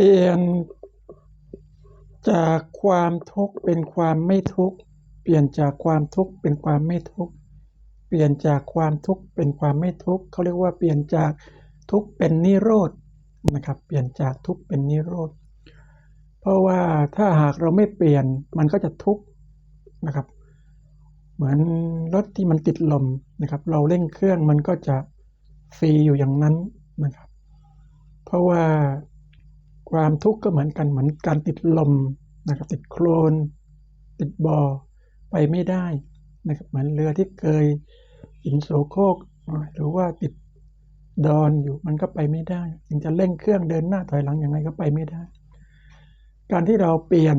ลี่ยนจากความทุกข์เป็นความไม่ทุกข์ เปลี่ยนจากความทุกข์เป็นความไม่ทุกข์ เปลี่ยนจากความทุกข์เป็นความไม่ทุกข์เขาเรียกว่าเปลี่ยนจากทุกข์เป็นนิโรธนะครับ เปลี่ยนจากทุกข์เป็นนิโรธ เพราะว่าถ้าหากเราไม่เปลี่ยนมันก็จะทุกข์นะครับ เหมือนรถที่มันติดลมนะครับ เราเร่งเครื่องมันก็จะฟรีอยู่อย่างนั้นนะครับ เพราะว่า ความทุกข์ก็เหมือนกันเหมือนการติดลมนะครับติดโคลน ติดบ่อไปไม่ได้นะครับเหมือนเรือที่เคยหินโสโครกหรือว่าติดดอนอยู่มันก็ไปไม่ได้ถึงจะเร่งเครื่องเดินหน้าถอยหลังย่างไรก็ไปไม่ได้ การที่เราเปลี่ยน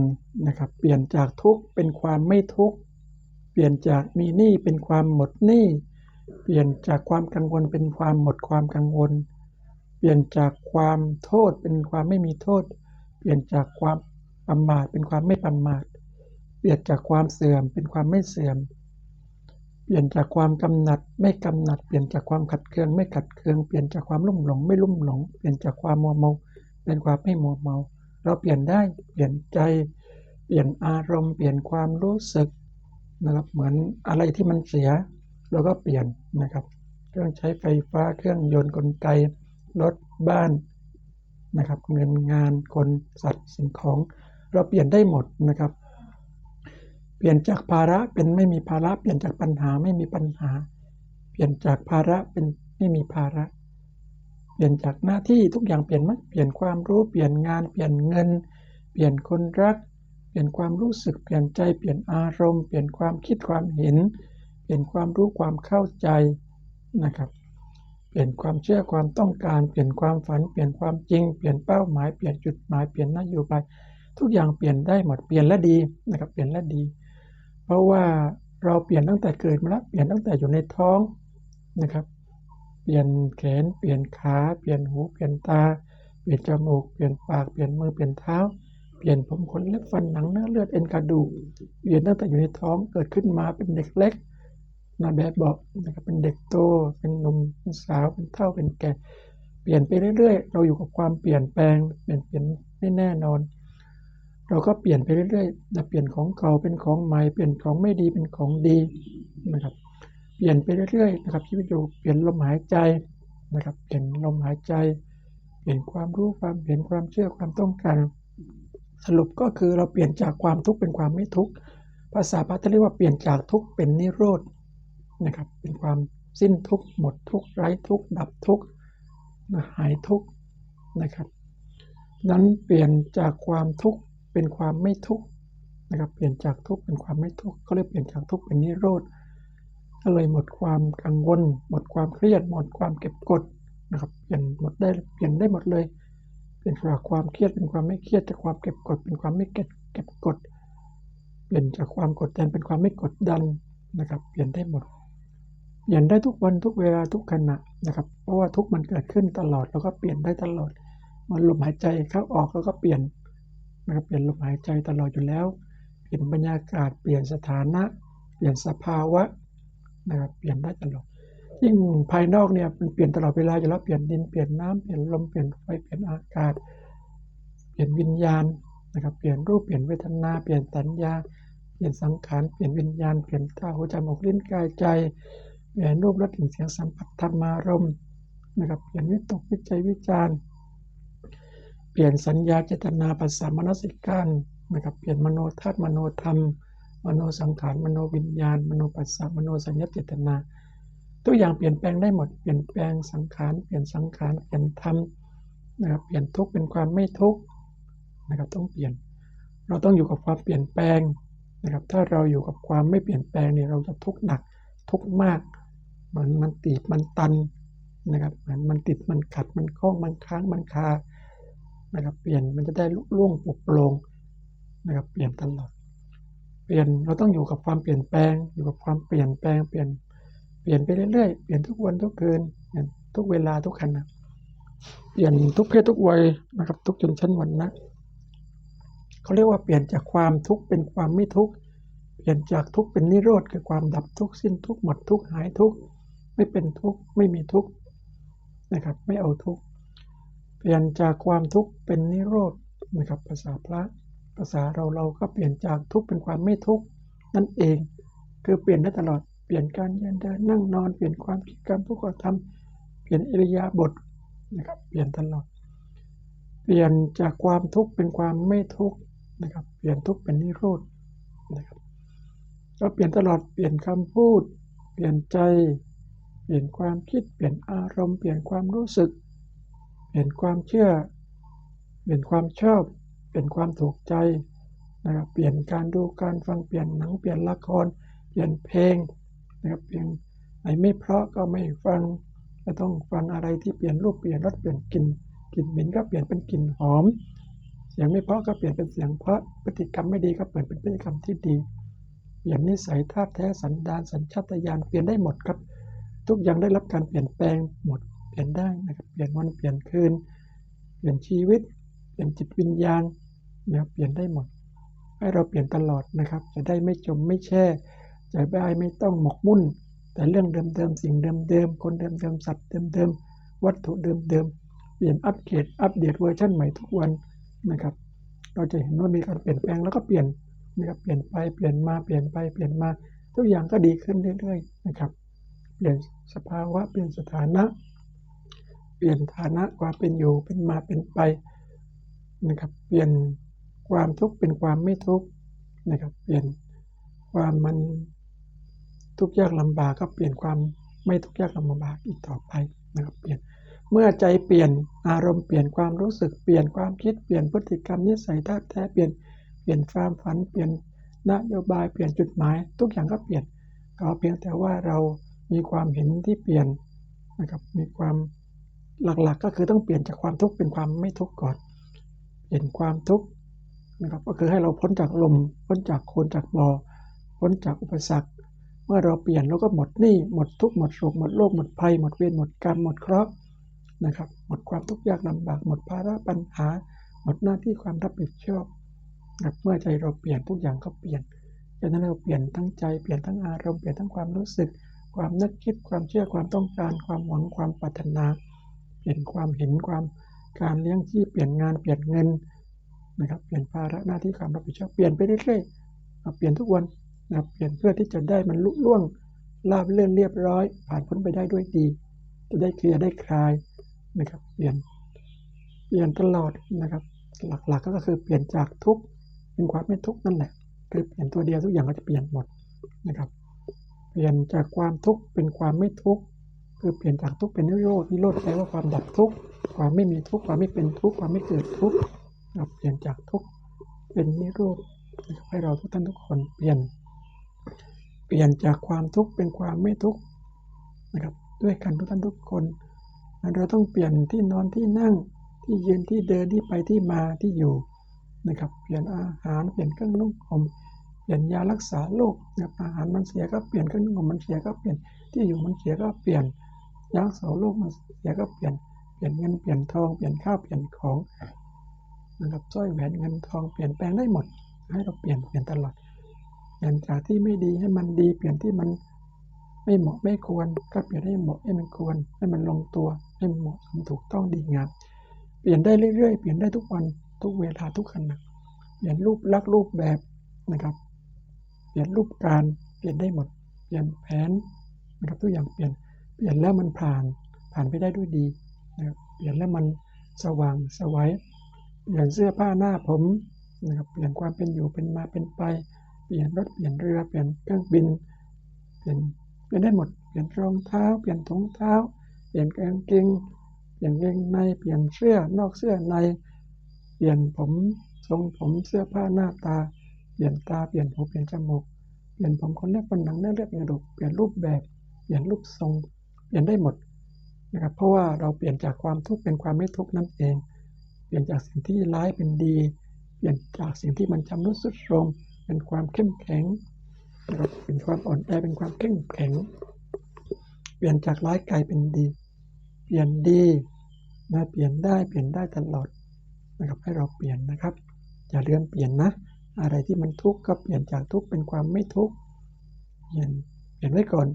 นะครับเปลี่ยนจากทุกข์เป็นความไม่ทุกข์เปลี่ยนจากมีหนี้เป็นความหมดหนี้เปลี่ยนจากความกังวลเป็นความหมดความกังวล เปลี่ยนจากความโทษเป็นความไม่มีโทษ เปลี่ยนจากความประมาทเป็นความไม่ประมาท เปลี่ยนจากความเสื่อมเป็นความไม่เสื่อม เปลี่ยนจากความกำหนัดไม่กำหนัด เปลี่ยนจากความขัดเคืองไม่ขัดเคือง เปลี่ยนจากความลุ่มหลงไม่ลุ่มหลง เปลี่ยนจากความมัวเมา เป็นความไม่มัวเมา เราเปลี่ยนได้ เปลี่ยนใจ เปลี่ยนอารมณ์ เปลี่ยนความรู้สึกนะครับ เหมือนอะไรที่มันเสีย เราก็เปลี่ยนนะครับ เครื่องใช้ไฟฟ้า เครื่องยนต์กลไก รถบ้านนะครับ เงินงานคนสัตว์สิ่งของ เราเปลี่ยนได้หมดนะครับ เปลี่ยนจากภาระเป็นไม่มีภาระเปลี่ยนจากปัญหาไม่มีปัญหา เปลี่ยนจากภาระเป็นไม่มีภาระ เปลี่ยนจากหน้าที่ทุกอย่างเปลี่ยนไหมเปลี่ยนความรู้เปลี่ยนงาน เปลี่ยนเงิน เปลี่ยนคนรัก เปลี่ยนความรู้สึกเปลี่ยนใจเปลี่ยนอารมณ์ เปลี่ยนความคิดความเห็น เปลี่ยนความรู้ความเข้าใจนะครับ เปลี่ยนความเชื่อความต้องการเปลี่ยนความฝันเปลี่ยนความจริง เปลี่ยนเป้าหมายเปลี่ยนจุดหมายเปลี่ยนนโยบายทุกอย่างเปลี่ยนได้หมดเปลี่ยนและดีนะครับเปลี่ยนและดี เพราะว่าเราเปลี่ยนตั้งแต่เกิดมาแล้วเปลี่ยนตั้งแต่อยู่ในท้องนะครับ เปลี่ยนแขนเปลี่ยนขาเปลี่ยนหูเปลี่ยนตา เปลี่ยนจมูกเปลี่ยนปากเปลี่ยนมือเปลี่ยนเท้า เปลี่ยนผมขนเล็บฟันหนังเนื้อเลือดเอ็นกระดูกเปลี่ยนตั้งแต่อยู่ในท้องเกิดขึ้นมาเป็นเด็กเล็ก นาแบบเบานะครับเป็นเด็กโต เป็นหนุ่มเป็นสาวเป็นเฒ่าเป็นแก่ เปลี่ยนไปเรื่อยๆ เราอยู่กับความเปลี่ยนแปลง เปลี่ยนเปลี่ยนไม่แน่นอน เราก็เปลี่ยนไปเรื่อยๆจะเปลี่ยนของเก่าเป็นของใหม่เปลี่ยนของไม่ดีเป็นของดีนะครับ เปลี่ยนไปเรื่อยๆนะครับชีวิตอยู่เปลี่ยนลมหายใจนะครับ เปลี่ยนลมหายใจ เปลี่ยนความรู้ความเห็นความเชื่อความต้องการสรุปก็คือเราเปลี่ยนจากความทุกข์เป็นความไม่ทุกข์ภาษาพระเรียกว่าเปลี่ยนจากทุกข์เป็นนิโรธ นะครับ เป็นความสิ้นทุกข์หมดทุกข์ไร้ทุกข์ดับทุกข์หายทุกข์นะครับ นั้นเปลี่ยนจากความทุกข์เป็นความไม่ทุกข์นะครับเปลี่ยนจากทุกข์เป็นความไม่ทุกข์ก็เลยเปลี่ยนจากทุกข์เป็นนิโรธก็เลยหมดความกังวล หมดความเครียด หมดความเก็บกดนะครับเปลี่ยนหมดได้เปลี่ยนได้หมดเลย เปลี่ยนจากความเครียดเป็นความไม่เครียดจากความเก็บกด เป็นความไม่เก็บเก็บกด เปลี่ยนจากความกดดันเป็นความไม่กดดันนะครับ เปลี่ยนได้หมด เปลี่ยนได้ทุกวันทุกเวลาทุกขณะนะครับ เพราะว่าทุกมันเกิดขึ้นตลอดแล้วก็เปลี่ยนได้ตลอด มันลมหายใจเข้าออกแล้วก็เปลี่ยนนะครับเปลี่ยนลมหายใจตลอดอยู่แล้ว เปลี่ยนบรรยากาศเปลี่ยนสถานะ เปลี่ยนสภาวะนะครับเปลี่ยนได้ตลอดยิ่งภายนอกเนี่ยมันเปลี่ยนตลอดเวลาอยู่แล้วเปลี่ยนดินเปลี่ยนน้ำเปลี่ยนลมเปลี่ยนไฟเปลี่ยนอากาศ เปลี่ยนวิญญาณนะครับเปลี่ยนรูปเปลี่ยนเวทนา เปลี่ยนสัญญา เปลี่ยนสังขารเปลี่ยนวิญญาณเปลี่ยนตาหูจมูกลิ้นกายใจ เปลี่ยนรูปรสกลิ่นเสียงสัมผัสธรรมารมณ์นะครับเปลี่ยนวิตกวิจัยวิจารณ์ เปลี่ยนสัญญาเจตนาภาษามนสิการนะครับเปลี่ยนมโนธาตุมโนธรรม มโนสังขารมโนวิญญาณ มโนปัสสะมโนสัญญาเจตนาทุกอย่างเปลี่ยนแปลงได้หมดเปลี่ยนแปลงสังขารเปลี่ยนสังขารเปลี่ยนธรรมนะครับเปลี่ยนทุกข์เป็นความไม่ทุกข์นะครับต้องเปลี่ยน เราต้องอยู่กับความเปลี่ยนแปลงนะครับถ้าเราอยู่กับความไม่เปลี่ยนแปลงเนี่ยเราจะทุกข์หนักทุกข์มาก มือนมันตีบมันตันนะครับมือนมันติดมันขัดมันคล้องมันค้างมันคานะครับ เปลี่ยนมันจะได้ล่วงปลุกโปร่งนะครับ เปลี่ยนตลอด เปลี่ยนเราต้องอยู่กับความเปลี่ยนแปลง อยู่กับความเปลี่ยนแปลง เปลี่ยนเปลี่ยนไปเรื่อยๆ เปลี่ยนทุกวันทุกคืนเปลี่ยนทุกเวลาทุกขณะเปลี่ยนทุกเพศทุกวัยนะครับ ทุกชนชั้นวรรณะเขาเรียกว่าเปลี่ยนจากความทุกข์เป็นความไม่ทุกข์เปลี่ยนจากทุกข์เป็นนิโรธคือความดับทุกข์สิ้นทุกข์หมดทุกข์หายทุกข์ ไม่เป็นทุกข์ไม่มีทุกข์นะครับ ไม่เอาทุกข์เปลี่ยนจากความทุกข์เป็นนิโรธนะครับภาษาพระภาษาเราเราก็เปลี่ยนจากทุกข์เป็นความไม่ทุกข์นั่นเองคือเปลี่ยนได้ตลอดเปลี่ยนการยืนเดินนั่งนอนเปลี่ยนความคิดการพูดการทำเปลี่ยนอิริยาบถนะครับเปลี่ยนตลอด เปลี่ยนจากความทุกข์เป็นความไม่ทุกข์นะครับเปลี่ยนทุกข์เป็นนิโรธนะครับก็เปลี่ยนตลอดเปลี่ยนคำพูด เปลี่ยนใจ ปลี่ยนความคิดเปลี่ยนอารมณ์เปลี่ยนความรู้สึก เปลี่ยนความเชื่อ เปลี่ยนความชอบ เปลี่ยนความถูกใจนะครับเปลี่ยนการดูการฟังเปลี่ยนหนังเปลี่ยนละคร เปลี่ยนเพลงนะครับเปลี่ยนไหนไม่เพราะก็ไม่ฟังไม่ต้องฟังอะไรที่เปลี่ยนรูปเปลี่ยนรสเปลี่ยนกลิ่นกลิ่นเหม็นก็เปลี่ยนเป็นกลิ่นหอม เสียงไม่เพราะก็เปลี่ยนเป็นเสียงเพราะพฤติกรรมไม่ดีก็เปลี่ยนเป็นพฤติกรรมที่ดี เปลี่ยนนิสัยธาแท้สันดานสัญชาตญาณเปลี่ยนได้หมดครับ ทุกอย่างได้รับการเปลี่ยนแปลงหมดเปลี่ยนได้นะครับเปลี่ยนวันเปลี่ยนคืน เปลี่ยนชีวิต เปลี่ยนจิตวิญญาณนะครับเปลี่ยนได้หมด ให้เราเปลี่ยนตลอดนะครับ จะได้ไม่จมไม่แช่จะได้ไม่ต้องหมกมุ่น แต่เรื่องเดิมๆสิ่งเดิมๆคนเดิมๆสัตว์เดิมๆวัตถุเดิมๆเปลี่ยนอัปเกรดอัปเดตเวอร์ชันใหม่ทุกวันนะครับ เราจะเห็นว่ามีการเปลี่ยนแปลงแล้วก็เปลี่ยนนะครับเปลี่ยนไปเปลี่ยนมาเปลี่ยนไปเปลี่ยนมา ทุกอย่างก็ดีขึ้นเรื่อยๆนะครับ เปลี่ยนสภาวะเปลี่ยนสถานะ เปลี่ยนฐานะความเป็นอยู่เป็นมาเป็นไปนะครับเปลี่ยนความทุกข์เป็นความไม่ทุกข์นะครับเปลี่ยนความมันทุกข์ยากลำบากก็เปลี่ยนความไม่ทุกข์ยากลำบากอีกต่อไปนะครับเปลี่ยนเมื่อใจเปลี่ยนอารมณ์เปลี่ยนความรู้สึกเปลี่ยนความคิดเปลี่ยนพฤติกรรมนิสัยท่าแท้เปลี่ยนเปลี่ยนความฝันเปลี่ยนนโยบายเปลี่ยนจุดหมาย ทุกอย่างก็เปลี่ยนก็เพียงแต่ว่าเรา มีความเห็นที่เปลี่ยนนะครับมีความหลักๆกก็คือต้องเปลี่ยนจากความทุกข์เป็นความไม่ทุกข์ก่อน เปลี่ยนความทุกข์นะครับก็คือให้เราพ้นจากลมพ้นจากโคลนจากบ่อพ้นจากอุปสรรค เมื่อเราเปลี่ยนเราก็หมดหนี้หมดทุกข์หมดโศกหมดโรคหมดภัยหมดเวรหมดกรรมหมดเคราะห์นะครับ หมดความทุกข์ยากลำบาก หมดภาระปัญหา หมดหน้าที่ความรับผิดชอบนะเมื่อใจเราเปลี่ยนทุกอย่างก็เปลี่ยนดังนั้นเราเปลี่ยนทั้งใจเปลี่ยนทั้งอารมณ์เปลี่ยนทั้งความรู้สึก ความนึกคิดความเชื่อความต้องการความหวังความปรารถนา เปลี่ยนความเห็นความการเลี้ยงชีพเปลี่ยนงานเปลี่ยนเงินนะครับเปลี่ยนภาระหน้าที่ความรับผิดชอบเปลี่ยนไปเรื่อยๆเปลี่ยนทุกวันนะเปลี่ยนเพื่อที่จะได้มันลุล่วงราบเลื่อนเรียบร้อย ผ่านพ้นไปได้ด้วยดี จะได้เคลียร์ได้คลายนะครับเปลี่ยนเปลี่ยนตลอดนะครับ หลักๆก็คือเปลี่ยนจากทุกเป็นความไม่ทุกนั่นแหละคือเปลี่ยนตัวเดียวทุกอย่างก็จะเปลี่ยนหมดนะครับ เปลี่ยนจากความทุกข์เป็นความไม่ทุกข์คือเปลี่ยนจากทุกข์เป็นนิโรธนิโรธแปลว่าความดับทุกข์ความไม่มีทุกข์ความไม่เป็นทุกข์ความไม่เกิดทุกข์นะครับเปลี่ยนจากทุกข์เป็นนิโรธให้เราทุกท่านทุกคนเปลี่ยน เปลี่ยนจากความทุกข์เป็นความไม่ทุกข์นะครับด้วยกันทุกท่านทุกคนเราต้องเปลี่ยนที่นอนที่นั่งที่ยืนที่เดินที่ไปที่มาที่อยู่นะครับ เปลี่ยนอาหารเปลี่ยนเครื่องนุ่งห่ม ลี่ยนยารักษาโรคนะครับอาหารมันเสียก็เปลี่ยนเครื่องนุ่งห่มมันเสียก็เปลี่ยนที่อยู่มันเสียก็เปลี่ยนยารักษาโรคมันเสียก็เปลี่ยนเปลี่ยนเงินเปลี่ยนทองเปลี่ยนข้าวเปลี่ยนของนะครับสร้อยแหวนเงินทองเปลี่ยนแปลงได้หมด ให้เราเปลี่ยนเปลี่ยนตลอดเปลี่ยนจากที่ไม่ดีให้มันดี เปลี่ยนที่มันไม่เหมาะไม่ควร ก็เปลี่ยนให้เหมาะให้มันควร ให้มันลงตัวให้มันเหมาะสมถูกต้องดีงามเปลี่ยนได้เรื่อยๆ เปลี่ยนได้ทุกวันทุกเวลาทุกขณะเปลี่ยนรูปลักษณ์รูปแบบนะครับ เปลี่ยนรูปการเปลี่ยนได้หมด เปลี่ยนแผนนะครับทุกอย่างเปลี่ยน เปลี่ยนแล้วมันผ่าน ผ่านไปได้ด้วยดีนะครับเปลี่ยนแล้วมันสว่างสวัยเปลี่ยนเสื้อผ้าหน้าผมนะครับเปลี่ยนความเป็นอยู่เป็นมาเป็นไป เปลี่ยนรถเปลี่ยนเรือเปลี่ยนเครื่องบิน เปลี่ยนเปลี่ยนได้หมด เปลี่ยนรองเท้า เปลี่ยนถุงเท้า เปลี่ยนกางเกงเปลี่ยนกางในเปลี่ยนเสื้อนอกเสื้อใน เปลี่ยนผมทรงผมเสื้อผ้าหน้าตา เปลี่ยนตา เปลี่ยนหู เปลี่ยนจมูก เปลี่ยนผมคนเล็บคนหนังเนื้อเลือดกระดูก เปลี่ยนรูปแบบ เปลี่ยนรูปทรง เปลี่ยนได้หมดนะครับ เพราะว่าเราเปลี่ยนจากความทุกข์เป็นความไม่ทุกข์นั่นเอง เปลี่ยนจากสิ่งที่ร้ายเป็นดี เปลี่ยนจากสิ่งที่มันชำรุดทรุดโทรมเป็นความเข้มแข็งนะครับเป็นความอ่อนแอ เป็นความเข้มแข็ง เปลี่ยนจากร้ายกลายเป็นดี เปลี่ยนดีนะเปลี่ยนได้ เปลี่ยนได้ตลอดนะครับ ให้เราเปลี่ยนนะครับ อย่าเลืมเปลี่ยนนะ อะไรที่มันทุกข์ก็เปลี่ยนจากทุกข์เป็นความไม่ทุกข์เปลี่ยนเปลี่ยนไว้ก่อน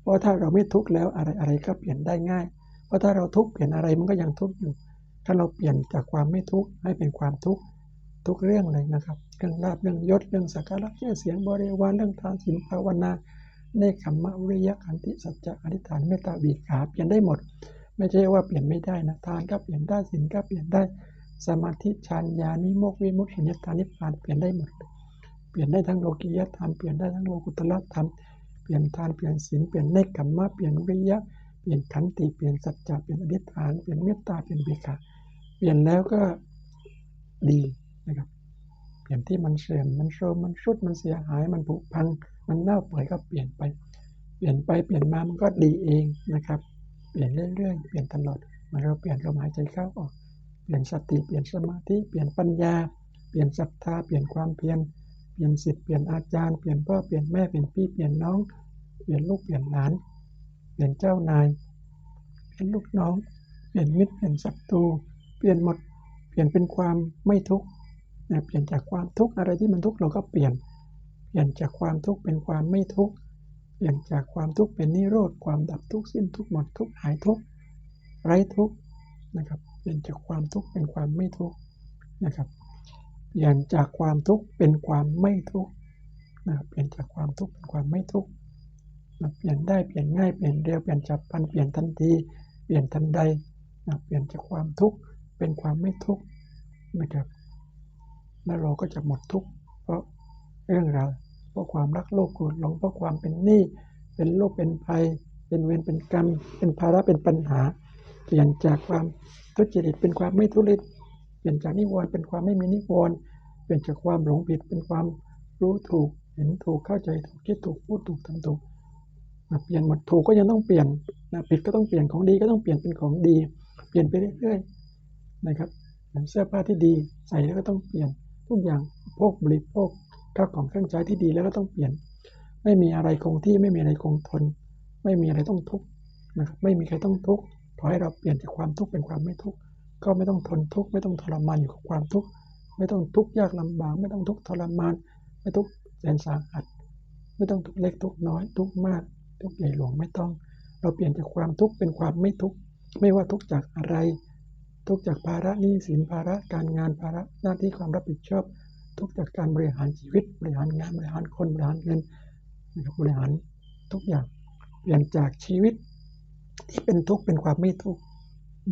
เพราะถ้าเราไม่ทุกข์แล้วอะไรอะไรก็เปลี่ยนได้ง่าย เพราะถ้าเราทุกข์เปลี่ยนอะไรมันก็ยังทุกข์อยู่ ถ้าเราเปลี่ยนจากความไม่ทุกข์ให้เป็นความทุกข์ทุกเรื่องเลยนะครับ เรื่องลาบเรื่องยศเรื่องสักการะชื่อเสียงบริวารเรื่องทานศีลภาวนาเนคขมมะวิริยะขันติสัจจะอธิษฐานเมตตาบีขาเปลี่ยนได้หมด ไม่ใช่ว่าเปลี่ยนไม่ได้นะทานก็เปลี่ยนได้ศีลก็เปลี่ยนได้ สมาธิฌานญาณวิโมกข์วิมุตติญญตานิพพานเปลี่ยนได้หมด เปลี่ยนได้ทั้งโลกียธรรม เปลี่ยนได้ทั้งโลกุตตรธรรม เปลี่ยนทาน เปลี่ยนศีล เปลี่ยนเนคขมมะ เปลี่ยนวิยะ เปลี่ยนขันติ เปลี่ยนสัจจะ เปลี่ยนอธิษฐาน เปลี่ยนเมตตา เปลี่ยนบีขาเปลี่ยนแล้วก็ดีนะครับ เปลี่ยนที่มันเสื่อม มันโทรมมันชุด มันเสียหาย มันผุพัง มันเน่าเปื่อยก็เปลี่ยนไป เปลี่ยนไป เปลี่ยนมา มันก็ดีเองนะครับ เปลี่ยนเรื่อยๆ เปลี่ยนตลอดมื่อเราเปลี่ยนลมหายใจเข้าออก ลี่ยนสติ เปลี่ยนสมาธิ เปลี่ยนปัญญา เปลี่ยนศรัทธา เปลี่ยนความเพียร เปลี่ยนศิษย์เปลี่ยนอาจารย์ เปลี่ยนพ่อ เปลี่ยนแม่ เปลี่ยนพี่ เปลี่ยนน้อง เปลี่ยนลูก เปลี่ยนหลาน เปลี่ยนเจ้านาย เปลี่ยนลูกน้อง เปลี่ยนมิตร เปลี่ยนศัตรู เปลี่ยนหมด เปลี่ยนเป็นความไม่ทุกข์เปลี่ยนจากความทุกข์อะไรที่มันทุกข์เราก็เปลี่ยน เปลี่ยนจากความทุกข์เป็นความไม่ทุกข์ เปลี่ยนจากความทุกข์เป็นนิโรธ ความดับทุกข์สิ้นทุกข์หมดทุกข์หายทุกข์ไร้ทุกข์นะครับ เปลี่ยนจากความทุกข์เป็นความไม่ทุกข์นะครับเปลี่ยนจากความทุกข์เป็นความไม่ทุกข์นะครับ เปลี่ยนจากความทุกข์เป็นความไม่ทุกข์นะเปลี่ยนได้เปลี่ยนง่ายเปลี่ยนเร็วเปลี่ยนฉับพันเปลี่ยนทันทีเปลี่ยนทันใดนะเปลี่ยนจากความทุกข์เป็นความไม่ทุกข์นะครับ แล้วเราก็จะหมดทุกข์เพราะเรื่องราวเพราะความรักโลภโกรธหลงเพราะความเป็นหนี้เป็นโรคเป็นภัย เป็นเวรเป็นกรรม เป็นภาระเป็นปัญหา เปลี่ยนจากความทุจริตเป็นความไม่ทุจริตเปลี่ยนจากนิวรณ์เป็นความไม่มีนิวรณ์เปลี่ยนจากความหลงผิดเป็นความรู้ถูกเห็นถูกเข้าใจถูกคิดถูกพูดถูกทำถูกเปลี่ยนหมดถูกก็ยังต้องเปลี่ยนนะผิดก็ต้องเปลี่ยนของดีก็ต้องเปลี่ยนเป็นของดี เปลี่ยนไปเรื่อยๆนะครับเสื้อผ้าที่ดีใส่แล้วก็ต้องเปลี่ยนทุกอย่างพวกบริโภคข้าวของเครื่องใช้ที่ดีแล้วก็ต้องเปลี่ยน ไม่มีอะไรคงที่ไม่มีอะไรคงทน ไม่มีอะไรต้องทุกข์นะครับไม่มีใครต้องทุกข์ อให้เราเปลี่ยนจากความทุกข์เป็นความไม่ทุกข์ก็ไม่ต้องทนทุกข์ไม่ต้องทรมานอยู่กับความทุกข์ไม่ต้องทุกข์ยากลำบากไม่ต้องทุกข์ทรมาน ไม่ทุกข์แสนสาหัสไม่ต้องทุกข์เล็กทุกข์น้อยทุกข์มาก ทุกข์ใหญ่หลวงไม่ต้อง เราเปลี่ยนจากความทุกข์เป็นความไม่ทุกข์ไม่ว่าทุกข์จากอะไร ทุกข์จากภาระหนี้สินภาระการงานภาระหน้าที่ความรับผิดชอบ ทุกข์จากการบริหารชีวิต บริหารงานบริหารคนบริหารเงินบริหารทุกอย่างเปลี่ยนจากชีวิต ที่เป็นทุกข์เป็นความไม่ทุกข์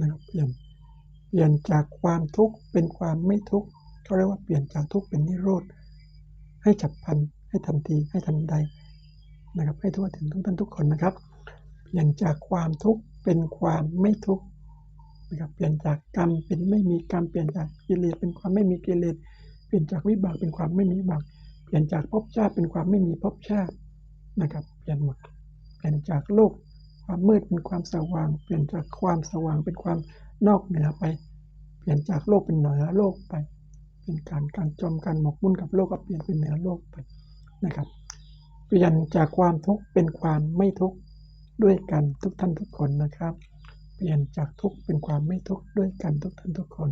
นะครับเปลี่ยนเปลี่ยนจากความทุกข์เป็นความไม่ทุกข์เขาเรียกว่าเปลี่ยนจากทุกข์เป็นนิโรธให้ฉับพันให้ทันทีให้ทันใดนะครับ ให้ทั่วถึงทุกท่านทุกคนนะครับ เปลี่ยนจากความทุกข์เป็นความไม่ทุกข์นะครับเปลี่ยนจากกรรมเป็นไม่มีกรรมเปลี่ยนจากกิเลสเป็นความไม่มีกิเลสเปลี่ยนจากวิบากเป็นความไม่มีวิบาก เปลี่ยนจากภพชาติเป็นความไม่มีภพชาตินะครับ เปลี่ยนหมดเปลี่ยนจากโลก ความมืดเป็นความสว่าง เปลี่ยนจากความสว่างเป็นความนอกเหนือไป เปลี่ยนจากโลกเป็นเหนือโลกไป เป็นการการจมการหมกมุ่นกับโลกก็เปลี่ยนเป็นเหนือโลกไปนะครับ เปลี่ยนจากความทุกข์เป็นความไม่ทุกข์ด้วยกันทุกท่านทุกคนนะครับ เปลี่ยนจากทุกข์เป็นความไม่ทุกข์ด้วยกันทุกท่านทุกคน